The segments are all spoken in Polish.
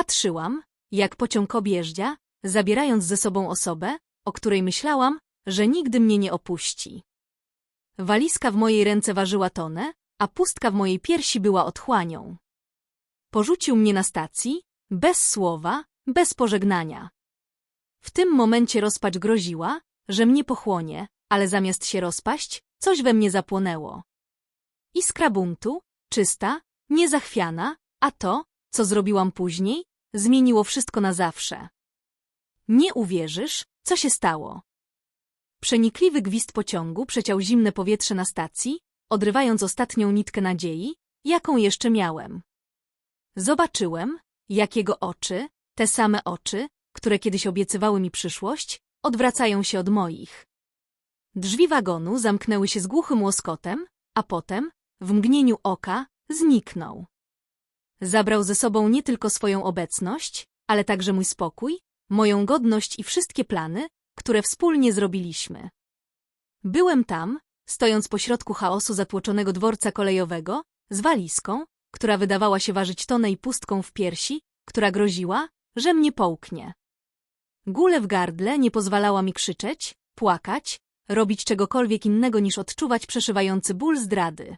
Patrzyłam, jak pociąg objeżdża, zabierając ze sobą osobę, o której myślałam, że nigdy mnie nie opuści. Walizka w mojej ręce ważyła tonę, a pustka w mojej piersi była otchłanią. Porzucił mnie na stacji, bez słowa, bez pożegnania. W tym momencie rozpacz groziła, że mnie pochłonie, ale zamiast się rozpaść, coś we mnie zapłonęło. Iskra buntu, czysta, niezachwiana, a to, co zrobiłam później, zmieniło wszystko na zawsze. Nie uwierzysz, co się stało. Przenikliwy gwizd pociągu przeciął zimne powietrze na stacji, odrywając ostatnią nitkę nadziei, jaką jeszcze miałem. Zobaczyłem, jak jego oczy, te same oczy, które kiedyś obiecywały mi przyszłość, odwracają się od moich. Drzwi wagonu zamknęły się z głuchym łoskotem, a potem, w mgnieniu oka, zniknął. Zabrał ze sobą nie tylko swoją obecność, ale także mój spokój, moją godność i wszystkie plany, które wspólnie zrobiliśmy. Byłem tam, stojąc pośrodku chaosu zatłoczonego dworca kolejowego, z walizką, która wydawała się ważyć tonę i pustką w piersi, która groziła, że mnie połknie. Gule w gardle nie pozwalała mi krzyczeć, płakać, robić czegokolwiek innego niż odczuwać przeszywający ból zdrady.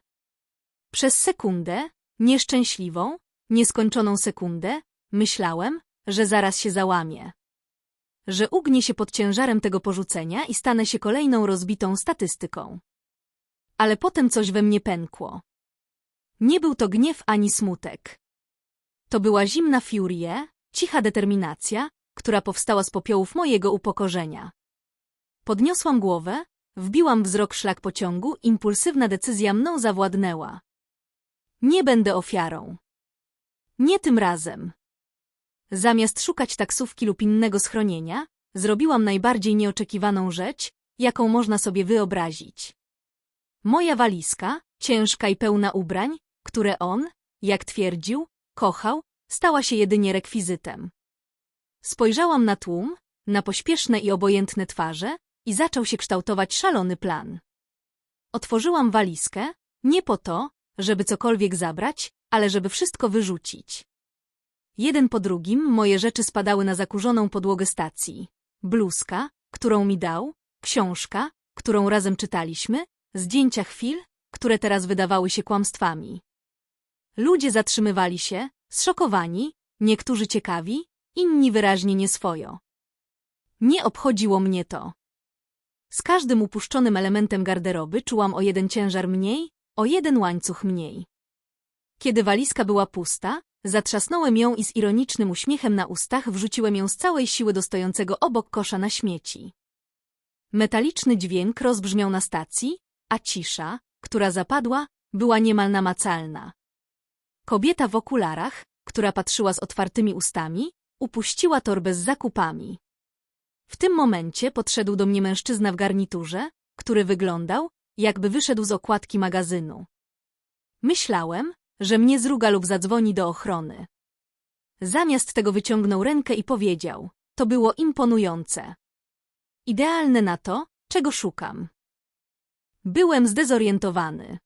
Przez sekundę, nieszczęśliwą, nieskończoną sekundę, myślałem, że zaraz się załamie. Że ugnie się pod ciężarem tego porzucenia i stanę się kolejną rozbitą statystyką. Ale potem coś we mnie pękło. Nie był to gniew ani smutek. To była zimna furia, cicha determinacja, która powstała z popiołów mojego upokorzenia. Podniosłam głowę, wbiłam wzrok w szlak pociągu, impulsywna decyzja mną zawładnęła. Nie będę ofiarą. Nie tym razem. Zamiast szukać taksówki lub innego schronienia, zrobiłam najbardziej nieoczekiwaną rzecz, jaką można sobie wyobrazić. Moja walizka, ciężka i pełna ubrań, które on, jak twierdził, kochał, stała się jedynie rekwizytem. Spojrzałam na tłum, na pośpieszne i obojętne twarze i zaczął się kształtować szalony plan. Otworzyłam walizkę, nie po to, żeby cokolwiek zabrać, ale żeby wszystko wyrzucić. Jeden po drugim moje rzeczy spadały na zakurzoną podłogę stacji. Bluzka, którą mi dał, książka, którą razem czytaliśmy, zdjęcia chwil, które teraz wydawały się kłamstwami. Ludzie zatrzymywali się, zszokowani, niektórzy ciekawi, inni wyraźnie nieswojo. Nie obchodziło mnie to. Z każdym upuszczonym elementem garderoby czułam o jeden ciężar mniej, o jeden łańcuch mniej. Kiedy walizka była pusta, zatrzasnąłem ją i z ironicznym uśmiechem na ustach wrzuciłem ją z całej siły do stojącego obok kosza na śmieci. Metaliczny dźwięk rozbrzmiał na stacji, a cisza, która zapadła, była niemal namacalna. Kobieta w okularach, która patrzyła z otwartymi ustami, upuściła torbę z zakupami. W tym momencie podszedł do mnie mężczyzna w garniturze, który wyglądał, jakby wyszedł z okładki magazynu. Myślałem, że mnie zruga lub zadzwoni do ochrony. Zamiast tego wyciągnął rękę i powiedział, to było imponujące. Idealne na to, czego szukam. Byłem zdezorientowany.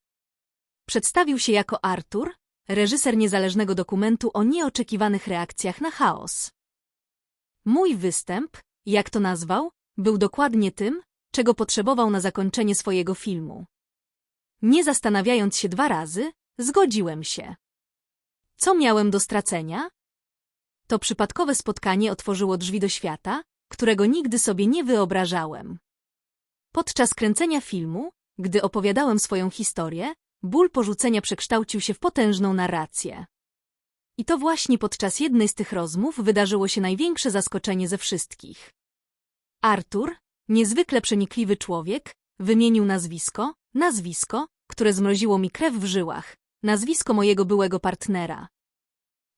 Przedstawił się jako Artur, reżyser niezależnego dokumentu o nieoczekiwanych reakcjach na chaos. Mój występ, jak to nazwał, był dokładnie tym, czego potrzebował na zakończenie swojego filmu. Nie zastanawiając się dwa razy, zgodziłem się. Co miałem do stracenia? To przypadkowe spotkanie otworzyło drzwi do świata, którego nigdy sobie nie wyobrażałem. Podczas kręcenia filmu, gdy opowiadałem swoją historię, ból porzucenia przekształcił się w potężną narrację. I to właśnie podczas jednej z tych rozmów wydarzyło się największe zaskoczenie ze wszystkich. Artur, niezwykle przenikliwy człowiek, wymienił nazwisko, nazwisko, które zmroziło mi krew w żyłach, nazwisko mojego byłego partnera.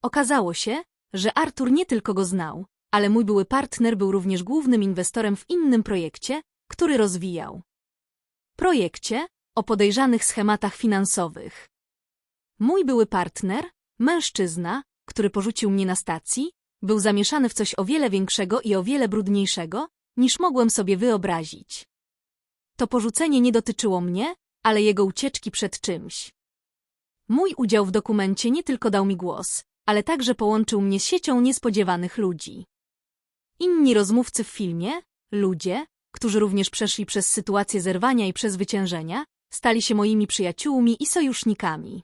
Okazało się, że Artur nie tylko go znał, ale mój były partner był również głównym inwestorem w innym projekcie, który rozwijał. Projekcie o podejrzanych schematach finansowych. Mój były partner, mężczyzna, który porzucił mnie na stacji, był zamieszany w coś o wiele większego i o wiele brudniejszego, niż mogłem sobie wyobrazić. To porzucenie nie dotyczyło mnie, ale jego ucieczki przed czymś. Mój udział w dokumencie nie tylko dał mi głos, ale także połączył mnie z siecią niespodziewanych ludzi. Inni rozmówcy w filmie, ludzie, którzy również przeszli przez sytuację zerwania i przezwyciężenia, stali się moimi przyjaciółmi i sojusznikami.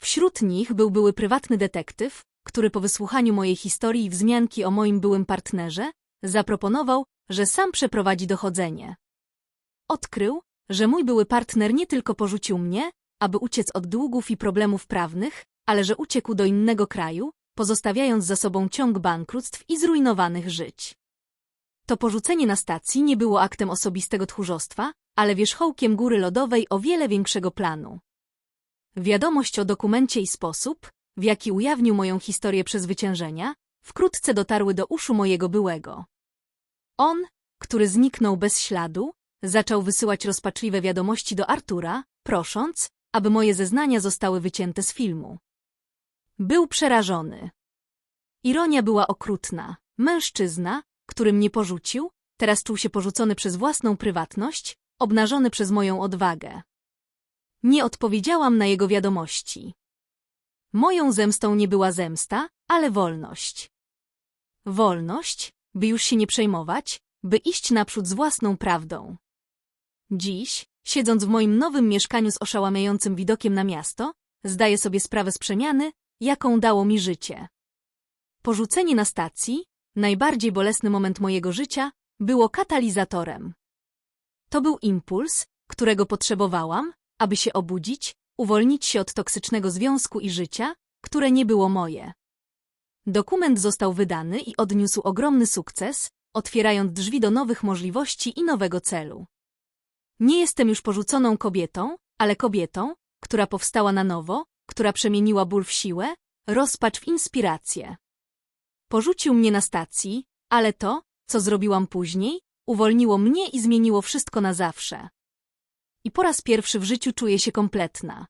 Wśród nich był były prywatny detektyw, który po wysłuchaniu mojej historii i wzmianki o moim byłym partnerze, zaproponował, że sam przeprowadzi dochodzenie. Odkrył, że mój były partner nie tylko porzucił mnie, aby uciec od długów i problemów prawnych, ale że uciekł do innego kraju, pozostawiając za sobą ciąg bankructw i zrujnowanych żyć. To porzucenie na stacji nie było aktem osobistego tchórzostwa, ale wierzchołkiem góry lodowej o wiele większego planu. Wiadomość o dokumencie i sposób, w jaki ujawnił moją historię przezwyciężenia, wkrótce dotarły do uszu mojego byłego. On, który zniknął bez śladu, zaczął wysyłać rozpaczliwe wiadomości do Artura, prosząc, aby moje zeznania zostały wycięte z filmu. Był przerażony. Ironia była okrutna. Mężczyzna, który mnie porzucił, teraz czuł się porzucony przez własną prywatność, obnażony przez moją odwagę. Nie odpowiedziałam na jego wiadomości. Moją zemstą nie była zemsta, ale wolność. Wolność, by już się nie przejmować, by iść naprzód z własną prawdą. Dziś, siedząc w moim nowym mieszkaniu z oszałamiającym widokiem na miasto, zdaję sobie sprawę z przemiany, jaką dało mi życie. Porzucenie na stacji, najbardziej bolesny moment mojego życia, było katalizatorem. To był impuls, którego potrzebowałam, aby się obudzić, uwolnić się od toksycznego związku i życia, które nie było moje. Dokument został wydany i odniósł ogromny sukces, otwierając drzwi do nowych możliwości i nowego celu. Nie jestem już porzuconą kobietą, ale kobietą, która powstała na nowo, która przemieniła ból w siłę, rozpacz w inspirację. Porzucił mnie na stacji, ale to, co zrobiłam później, uwolniło mnie i zmieniło wszystko na zawsze. I po raz pierwszy w życiu czuję się kompletna.